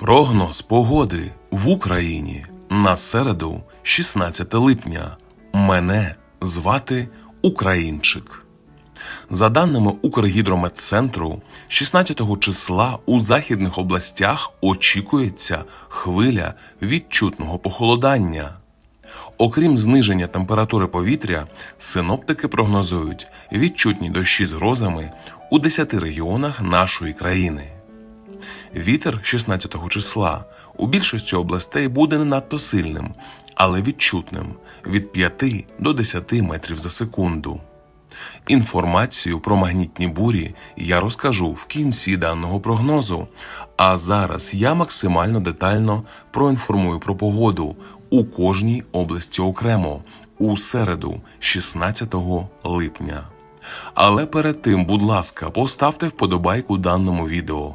Прогноз погоди в Україні на середу, 16 липня. Мене звати Українчик. За даними Укргідрометцентру, 16 числа у західних областях очікується хвиля відчутного похолодання. Окрім зниження температури повітря, синоптики прогнозують відчутні дощі з грозами у 10 регіонах нашої країни. Вітер 16 числа у більшості областей буде не надто сильним, але відчутним від 5 до 10 метрів за секунду. Інформацію про магнітні бурі я розкажу в кінці даного прогнозу. А зараз я максимально детально проінформую про погоду у кожній області окремо у середу, 16 липня. Але перед тим, будь ласка, поставте вподобайку даному відео,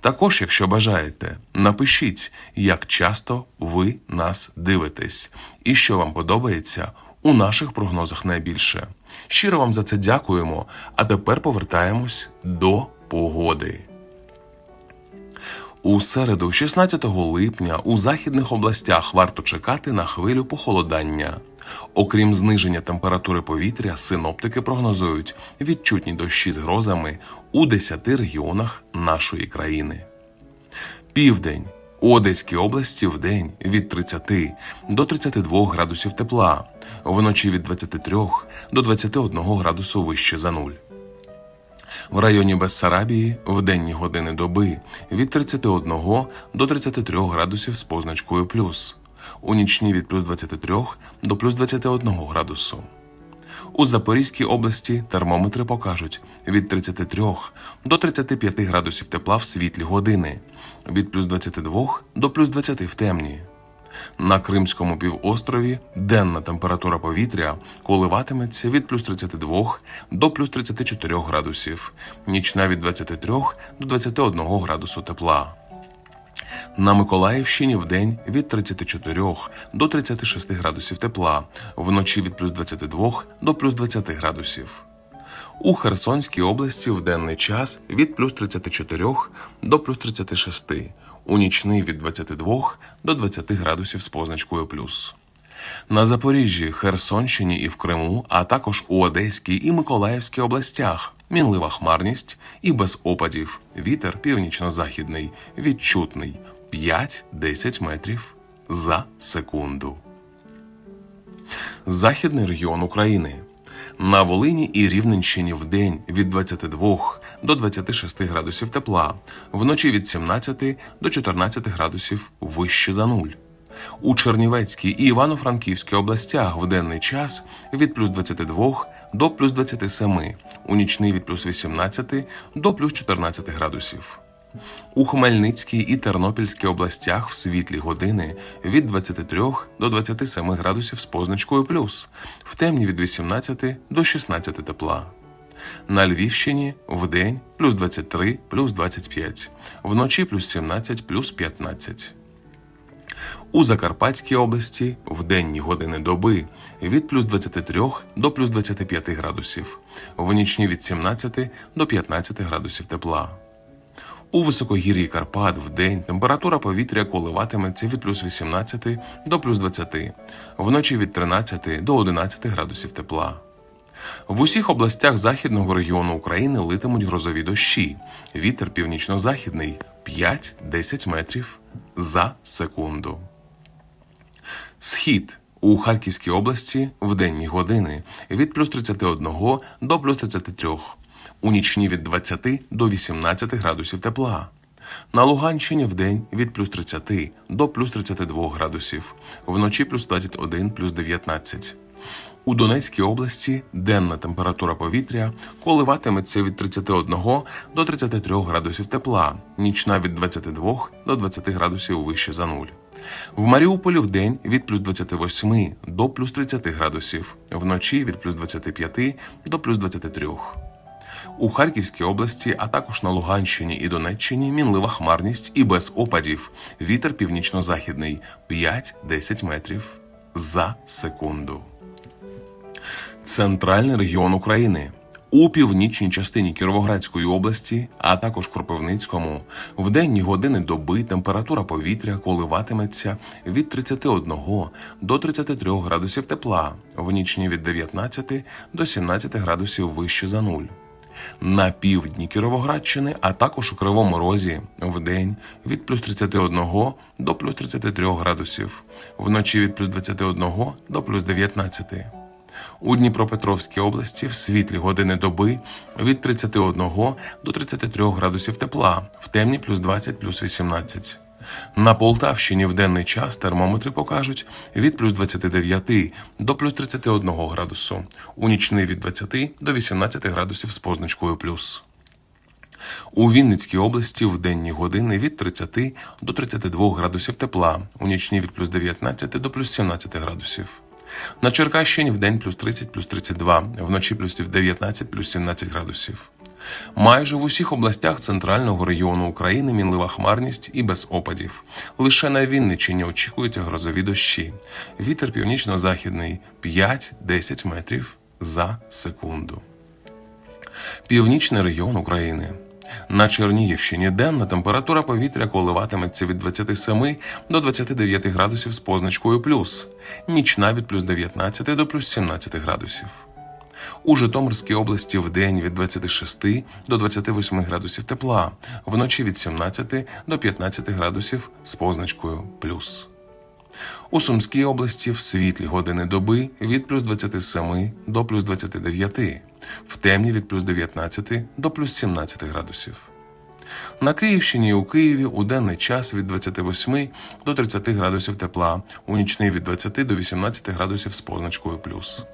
Також, якщо бажаєте, напишіть, як часто ви нас дивитесь і що вам подобається у наших прогнозах найбільше. Щиро вам за це дякуємо. А тепер повертаємось до погоди. У середу, 16 липня, у західних областях варто чекати на хвилю похолодання. Окрім зниження температури повітря, синоптики прогнозують відчутні дощі з грозами у 10 регіонах нашої країни. Південь у Одеській області в день від 30 до 32 градусів тепла, вночі від 23 до 21 градусу вище за нуль. В районі Бессарабії в денні години доби від 31 до 33 градусів з позначкою плюс, у нічні від плюс 23 до плюс 21 градусу. У Запорізькій області термометри покажуть від 33 до 35 градусів тепла в світлі години, від плюс 22 до плюс 20 в темні. На Кримському півострові денна температура повітря коливатиметься від плюс 32 до плюс 34 градусів, нічна від 23 до 21 градусу тепла. На Миколаївщині в день від 34 до 36 градусів тепла, вночі від плюс 22 до плюс 20 градусів. У Херсонській області в денний час від плюс 34 до плюс 36, у нічний від 22 до 20 градусів з позначкою плюс. На Запоріжжі, Херсонщині і в Криму, а також у Одеській і Миколаївській областях мінлива хмарність і без опадів. Вітер північно-західний, відчутний 5-10 метрів за секунду. Західний регіон України. На Волині і Рівненщині в день від 22 до 26 градусів тепла, вночі від 17 до 14 градусів вище за нуль. У Чернівецькій і Івано-Франківській областях в денний час від плюс 22 до плюс 27, у нічний від плюс 18 до плюс 14 градусів. У Хмельницькій і Тернопільській областях в світлі години від 23 до 27 градусів з позначкою плюс, в темні від 18 до 16 тепла. На Львівщині в день плюс 23 плюс 25, вночі плюс 17 плюс 15. У Закарпатській області в денні години доби від плюс 23 до плюс 25 градусів, в нічні від 17 до 15 градусів тепла. У високогір'ї Карпат в день температура повітря коливатиметься від плюс 18 до плюс 20, вночі від 13 до 11 градусів тепла. В усіх областях західного регіону України литимуть грозові дощі. Вітер північно-західний 5-10 метрів за секунду. Схід у Харківській області в денні години від плюс 31 до плюс 33, у нічні від 20 до 18 градусів тепла. На Луганщині в день від плюс 30 до плюс 32 градусів, вночі плюс 21 плюс 19. У Донецькій області денна температура повітря коливатиметься від 31 до 33 градусів тепла, нічна від 22 до 20 градусів вище за нуль. В Маріуполі в день від плюс 28 до плюс 30 градусів, вночі від плюс 25 до плюс 23. У Харківській області, а також на Луганщині і Донеччині мінлива хмарність і без опадів. Вітер північно-західний 5-10 метрів за секунду. Центральний регіон України. У північній частині Кіровоградської області, а також Кропивницькому, в денні години доби температура повітря коливатиметься від 31 до 33 градусів тепла, в нічні від 19 до 17 градусів вище за нуль. На півдні Кіровоградщини, а також у Кривому Розі в день від плюс 31 до плюс 33 градусів, вночі від плюс 21 до плюс 19. У Дніпропетровській області в світлі години доби від 31 до 33 градусів тепла, в темні плюс 20 плюс 18. На Полтавщині в денний час термометри покажуть від плюс 29 до плюс 31 градусу, у нічний від 20 до 18 градусів з позначкою плюс. У Вінницькій області в денні години від 30 до 32 градусів тепла, у нічні від плюс 19 до плюс 17 градусів. На Черкащині в день плюс 30, плюс 32, вночі плюс 19, плюс 17 градусів. Майже в усіх областях центрального регіону України мінлива хмарність і без опадів. Лише на Вінниччині очікуються грозові дощі. Вітер північно-західний 5-10 метрів за секунду. Північний регіон України. На Чернігівщині денна температура повітря коливатиметься від 27 до 29 градусів з позначкою плюс, нічна від плюс 19 до плюс 17 градусів. У Житомирській області в день від 26 до 28 градусів тепла, вночі від 17 до 15 градусів з позначкою плюс. У Сумській області в світлі години доби від плюс 27 до плюс 29, в темні від плюс 19 до плюс 17 градусів. На Київщині і у Києві у денний час від 28 до 30 градусів тепла, у нічний від 20 до 18 градусів з позначкою плюс.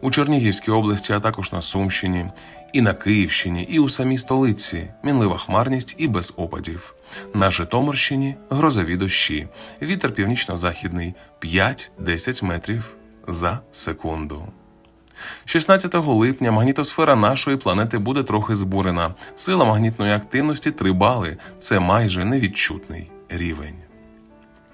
У Чернігівській області, а також на Сумщині, і на Київщині, і у самій столиці мінлива хмарність і без опадів. На Житомирщині грозові дощі. Вітер північно-західний 5-10 метрів за секунду. 16 липня магнітосфера нашої планети буде трохи збурена. Сила магнітної активності 3 бали. Це майже невідчутний рівень.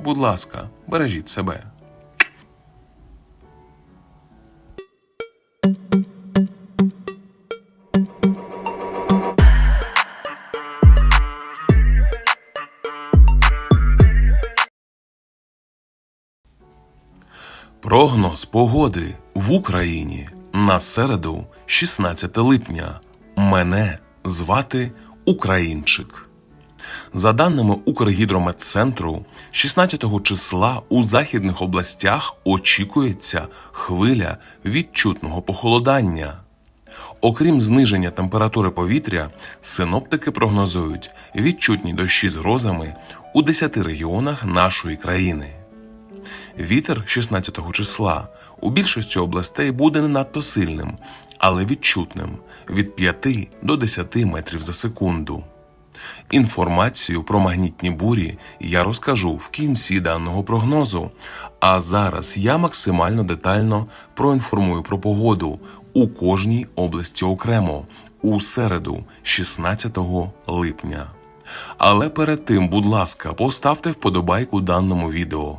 Будь ласка, бережіть себе. Прогноз погоди в Україні на середу, 16 липня. Мене звати Українчик. За даними Укргідрометцентру, 16 числа у західних областях очікується хвиля відчутного похолодання. Окрім зниження температури повітря, синоптики прогнозують відчутні дощі з грозами у 10 регіонах нашої країни. Вітер 16 числа у більшості областей буде не надто сильним, але відчутним від 5 до 10 метрів за секунду. Інформацію про магнітні бурі я розкажу в кінці даного прогнозу. А зараз я максимально детально проінформую про погоду у кожній області окремо у середу, 16 липня. Але перед тим, будь ласка, поставте вподобайку даному відео,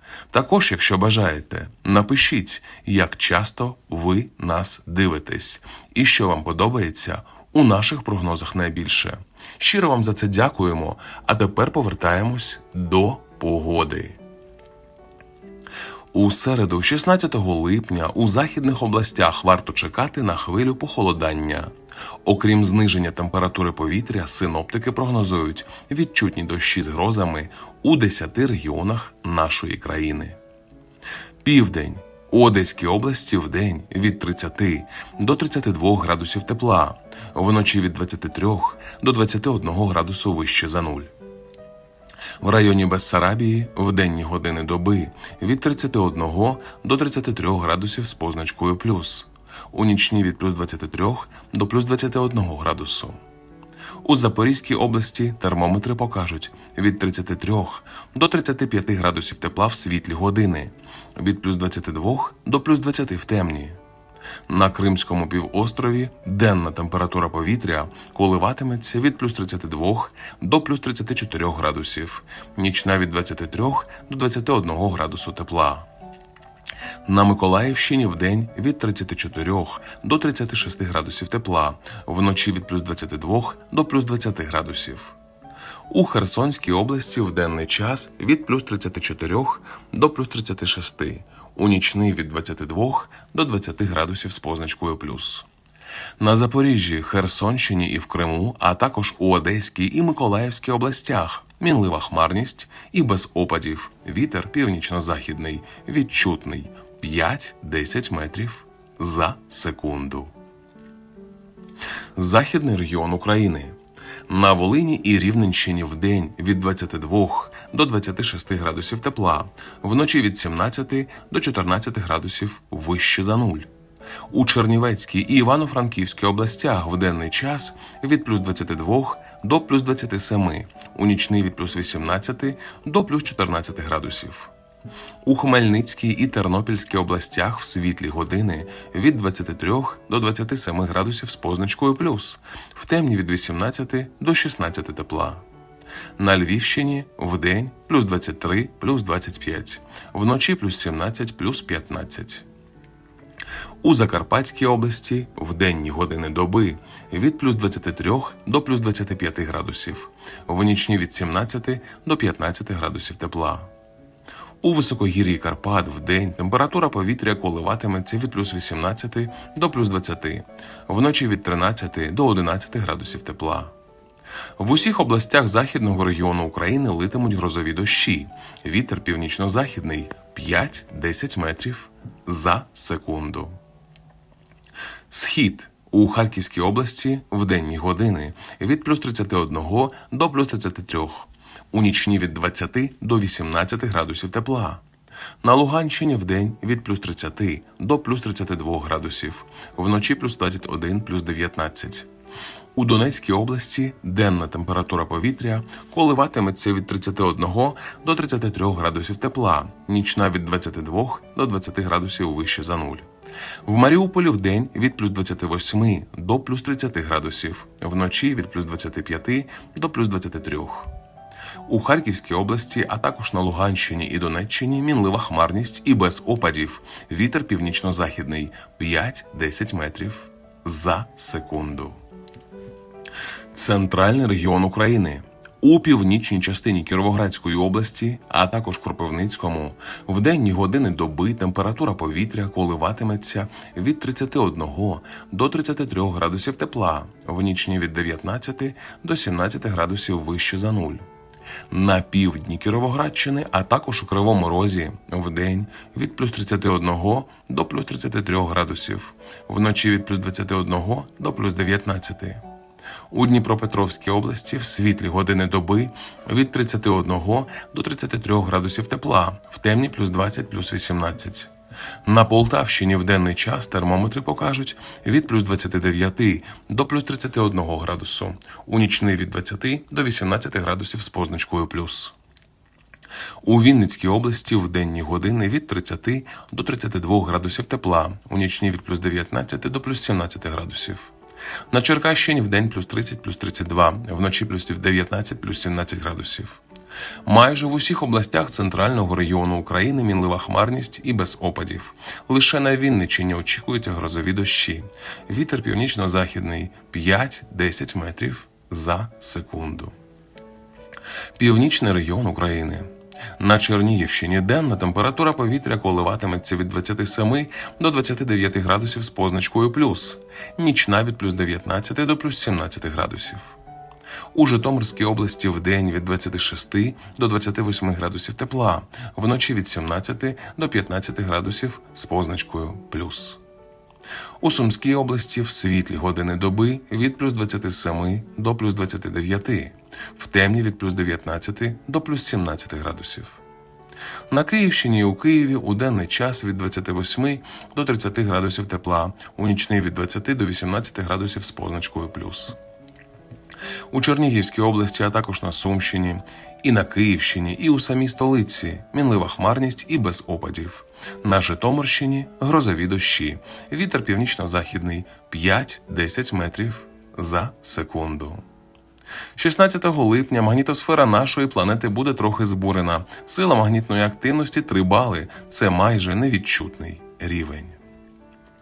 Також, якщо бажаєте, напишіть, як часто ви нас дивитесь і що вам подобається у наших прогнозах найбільше. Щиро вам за це дякуємо. А тепер повертаємось до погоди. У середу, 16 липня, у західних областях варто чекати на хвилю похолодання. Окрім зниження температури повітря, синоптики прогнозують відчутні дощі з грозами у 10 регіонах нашої країни. Південь у Одеській області в день від 30 до 32 градусів тепла, вночі від 23 до 21 градусу вище за нуль. В районі Бессарабії в денні години доби від 31 до 33 градусів з позначкою плюс, у нічні від плюс 23 до плюс 21 градусу. У Запорізькій області термометри покажуть від 33 до 35 градусів тепла в світлі години, від плюс 22 до плюс 20 в темні. На Кримському півострові денна температура повітря коливатиметься від плюс 32 до плюс 34 градусів, нічна від 23 до 21 градусу тепла. На Миколаївщині в день від 34 до 36 градусів тепла, вночі від плюс 22 до плюс 20 градусів. У Херсонській області в денний час від плюс 34 до плюс 36, у нічний від 22 до 20 градусів з позначкою плюс. На Запоріжжі, Херсонщині і в Криму, а також у Одеській і Миколаївській областях мінлива хмарність і без опадів. Вітер північно-західний, відчутний 5-10 метрів за секунду. Західний регіон України. На Волині і Рівненщині в день від 22 до 26 градусів тепла, вночі від 17 до 14 градусів вище за нуль. У Чернівецькій і Івано-Франківській областях в денний час від плюс 22 до плюс 27, у нічний від плюс 18 до плюс 14 градусів. У Хмельницькій і Тернопільській областях в світлі години від 23 до 27 градусів з позначкою плюс, в темні від 18 до 16 тепла. На Львівщині в день плюс 23 плюс 25, вночі плюс 17 плюс 15. У Закарпатській області в денні години доби від плюс 23 до плюс 25 градусів, в нічні від 17 до 15 градусів тепла. У високогір'ї Карпат в день температура повітря коливатиметься від плюс 18 до плюс 20, вночі від 13 до 11 градусів тепла. В усіх областях західного регіону України литимуть грозові дощі. Вітер північно-західний 5-10 метрів за секунду. Схід у Харківській області в денні години від плюс 31 до плюс 33, у нічні від 20 до 18 градусів тепла. На Луганщині в день від плюс 30 до плюс 32 градусів, вночі плюс 21 плюс 19. У Донецькій області денна температура повітря коливатиметься від 31 до 33 градусів тепла, нічна від 22 до 20 градусів вище за нуль. В Маріуполі в день від плюс 28 до плюс 30 градусів, вночі від плюс 25 до плюс 23. У Харківській області, а також на Луганщині і Донеччині мінлива хмарність і без опадів. Вітер північно-західний 5-10 метрів за секунду. Центральний регіон України. У північній частині Кіровоградської області, а також Кропивницькому, в денні години доби температура повітря коливатиметься від 31 до 33 градусів тепла, в нічні від 19 до 17 градусів вище за нуль. На півдні Кіровоградщини, а також у Кривому Розі в день від плюс 31 до плюс 33 градусів, вночі від плюс 21 до плюс 19. У Дніпропетровській області в світлі години доби від 31 до 33 градусів тепла, в темні плюс 20 плюс 18. На Полтавщині в денний час термометри покажуть від плюс 29 до плюс 31 градусу, у нічний від 20 до 18 градусів з позначкою плюс. У Вінницькій області в денні години від 30 до 32 градусів тепла, у нічні від плюс 19 до плюс 17 градусів. На Черкащині в день плюс 30 плюс 32, вночі плюс 19 плюс 17 градусів. Майже в усіх областях центрального регіону України мінлива хмарність і без опадів. Лише на Вінниччині очікуються грозові дощі. Вітер північно-західний 5-10 метрів за секунду. Північний регіон України. На Чернігівщині денна температура повітря коливатиметься від 27 до 29 градусів з позначкою плюс, нічна від плюс 19 до плюс 17 градусів. У Житомирській області в день від 26 до 28 градусів тепла, вночі від 17 до 15 градусів з позначкою плюс. У Сумській області в світлі години доби від плюс 27 до плюс 29, в темні від плюс 19 до плюс 17 градусів. На Київщині і у Києві у денний час від 28 до 30 градусів тепла, у нічний від 20 до 18 градусів з позначкою плюс. У Чернігівській області, а також на Сумщині, і на Київщині, і у самій столиці мінлива хмарність і без опадів. На Житомирщині грозові дощі. Вітер північно-західний 5-10 метрів за секунду. 16 липня магнітосфера нашої планети буде трохи збурена. Сила магнітної активності 3 бали. Це майже невідчутний рівень.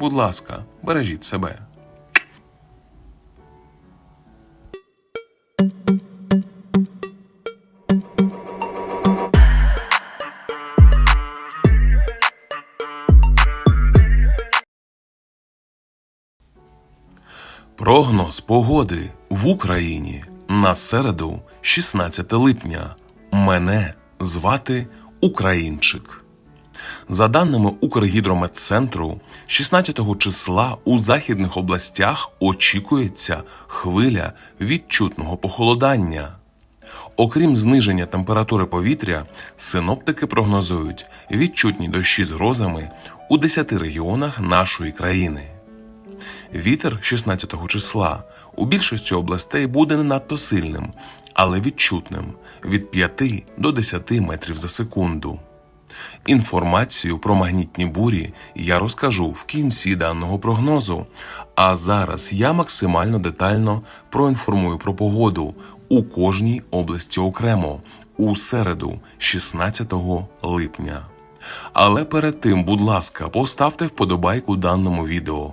Будь ласка, бережіть себе. Прогноз погоди в Україні на середу, 16 липня. Мене звати Українчик. За даними Укргідрометцентру, 16 числа у західних областях очікується хвиля відчутного похолодання. Окрім зниження температури повітря, синоптики прогнозують відчутні дощі з грозами у 10 регіонах нашої країни. Вітер 16 числа у більшості областей буде не надто сильним, але відчутним від 5 до 10 метрів за секунду. Інформацію про магнітні бурі я розкажу в кінці даного прогнозу. А зараз я максимально детально проінформую про погоду у кожній області окремо у середу, 16 липня. Але перед тим, будь ласка, поставте вподобайку даному відео,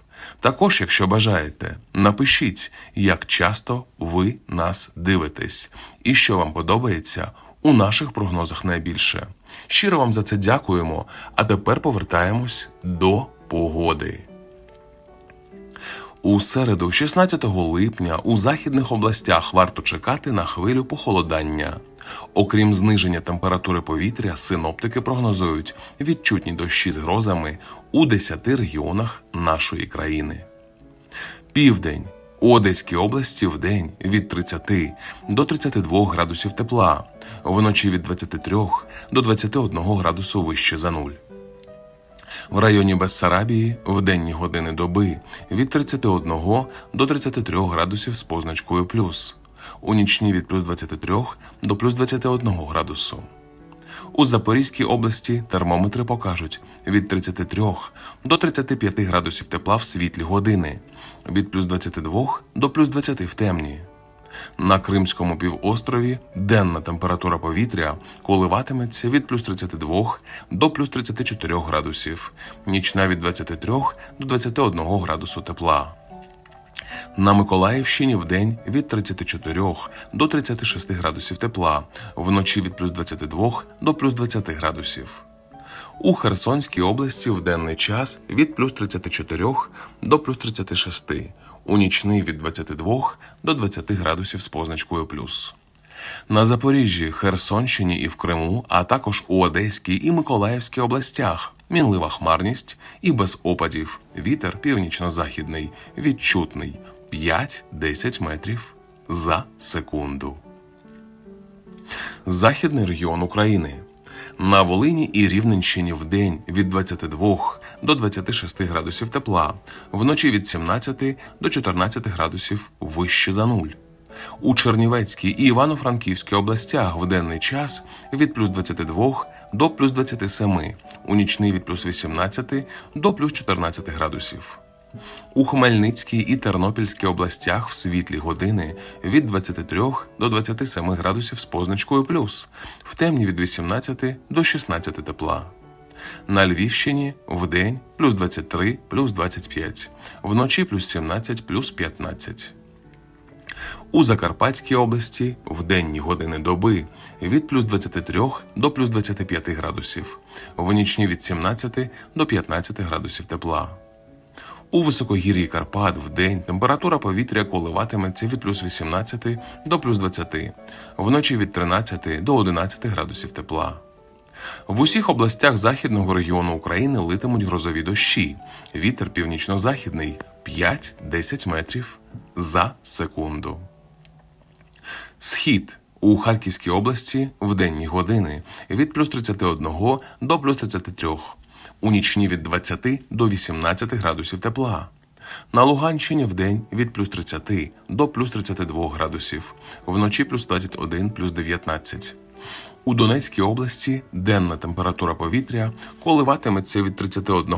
Також, якщо бажаєте, напишіть, як часто ви нас дивитесь і що вам подобається у наших прогнозах найбільше. Щиро вам за це дякуємо. А тепер повертаємось до погоди. У середу, 16 липня, у західних областях варто чекати на хвилю похолодання. Окрім зниження температури повітря, синоптики прогнозують відчутні дощі з грозами у 10 регіонах нашої країни. Південь у Одеській області в день від 30 до 32 градусів тепла, вночі від 23 до 21 градусу вище за нуль. В районі Бессарабії в денні години доби від 31 до 33 градусів з позначкою плюс, у нічні від плюс 23 до плюс 21 градусу. У Запорізькій області термометри покажуть від 33 до 35 градусів тепла в світлі години, від плюс 22 до плюс 20 в темні. На Кримському півострові денна температура повітря коливатиметься від плюс 32 до плюс 34 градусів, нічна від 23 до 21 градусу тепла. На Миколаївщині в день від 34 до 36 градусів тепла, вночі від плюс 22 до плюс 20 градусів. У Херсонській області в денний час від плюс 34 до плюс 36, у нічний від 22 до 20 градусів з позначкою плюс. На Запоріжжі, Херсонщині і в Криму, а також у Одеській і Миколаївській областях мінлива хмарність і без опадів. Вітер північно-західний, відчутний 5-10 метрів за секунду. Західний регіон України. На Волині і Рівненщині в день від 22 до 26 градусів тепла, вночі від 17 до 14 градусів вище за нуль. У Чернівецькій і Івано-Франківській областях в денний час від плюс 22 до плюс 27, у нічний від плюс 18 до плюс 14 градусів. У Хмельницькій і Тернопільській областях в світлі години від 23 до 27 градусів з позначкою плюс, в темні від 18 до 16 тепла. На Львівщині в день плюс 23 плюс 25, вночі плюс 17 плюс 15. У Закарпатській області в денні години доби від плюс 23 до плюс 25 градусів, в нічні від 17 до 15 градусів тепла. У високогір'ї Карпат в день температура повітря коливатиметься від плюс 18 до плюс 20, вночі від 13 до 11 градусів тепла. В усіх областях західного регіону України литимуть грозові дощі. Вітер північно-західний 5-10 метрів за секунду. Схід у Харківській області в денні години від плюс 31 до плюс 33, у нічні від 20 до 18 градусів тепла. На Луганщині в день від плюс 30 до плюс 32 градусів, вночі плюс 21 плюс 19. У Донецькій області денна температура повітря коливатиметься від 31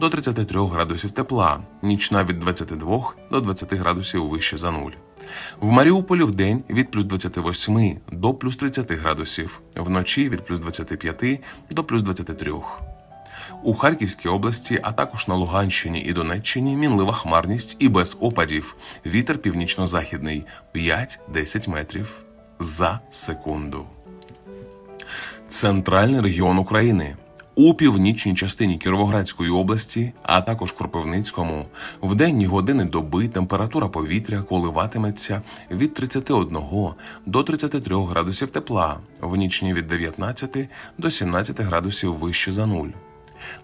до 33 градусів тепла, нічна від 22 до 20 градусів вище за нуль. В Маріуполі в день від плюс 28 до плюс 30 градусів, вночі від плюс 25 до плюс 23. У Харківській області, а також на Луганщині і Донеччині мінлива хмарність і без опадів. Вітер північно-західний 5-10 метрів за секунду. Центральний регіон України. У північній частині Кіровоградської області, а також Кропивницькому, в денні години доби температура повітря коливатиметься від 31 до 33 градусів тепла, в нічні від 19 до 17 градусів вище за нуль.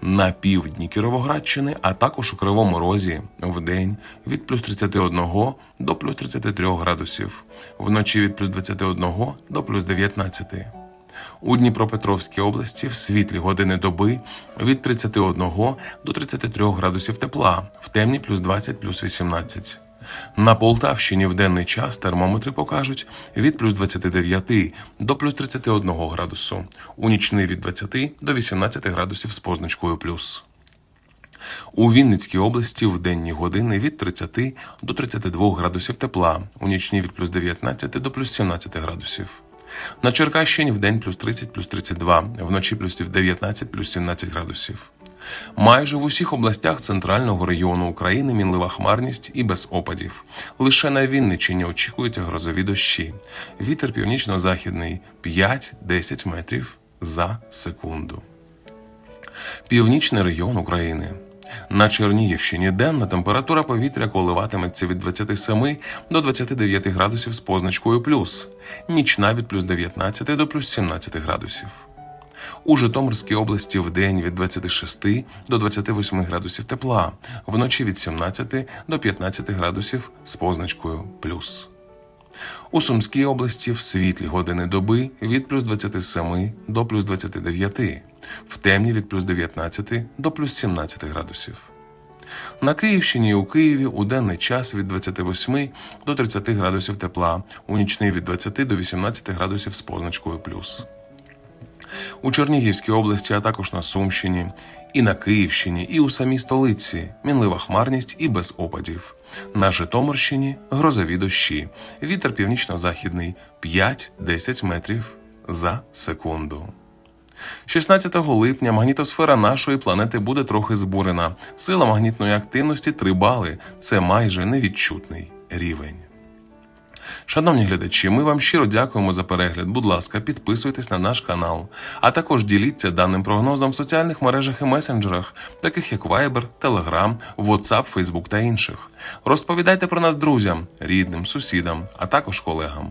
На півдні Кіровоградщини, а також у Кривому Розі в день від плюс 31 до плюс 33 градусів, вночі від плюс 21 до плюс 19. У Дніпропетровській області в світлі години доби від 31 до 33 градусів тепла, в темні плюс 20 плюс 18. На Полтавщині в денний час термометри покажуть від плюс 29 до плюс 31 градусу, у нічний від 20 до 18 градусів з позначкою плюс. У Вінницькій області в денні години від 30 до 32 градусів тепла, у нічні від плюс 19 до плюс 17 градусів. На Черкащині в день плюс 30 плюс 32, вночі плюс 19 плюс 17 градусів. Майже в усіх областях центрального регіону України мінлива хмарність і без опадів. Лише на Вінниччині очікуються грозові дощі. Вітер північно-західний 5-10 метрів за секунду. Північний регіон України. На Чернігівщині денна температура повітря коливатиметься від 27 до 29 градусів з позначкою плюс, нічна від плюс 19 до плюс 17 градусів. У Житомирській області в день від 26 до 28 градусів тепла, вночі від 17 до 15 градусів з позначкою плюс. У Сумській області в світлі години доби від плюс 27 до плюс 29, в темні від плюс 19 до плюс 17 градусів. На Київщині і у Києві у денний час від 28 до 30 градусів тепла, у нічний від 20 до 18 градусів з позначкою плюс. У Чернігівській області, а також на Сумщині, і на Київщині, і у самій столиці мінлива хмарність і без опадів. На Житомирщині грозові дощі. Вітер північно-західний 5-10 метрів за секунду. 16 липня магнітосфера нашої планети буде трохи збурена. Сила магнітної активності 3 бали. Це майже невідчутний рівень. Шановні глядачі, ми вам щиро дякуємо за перегляд. Будь ласка, підписуйтесь на наш канал, а також діліться даним прогнозом в соціальних мережах і месенджерах, таких як Viber, Telegram, WhatsApp, Facebook та інших. Розповідайте про нас друзям, рідним, сусідам, а також колегам.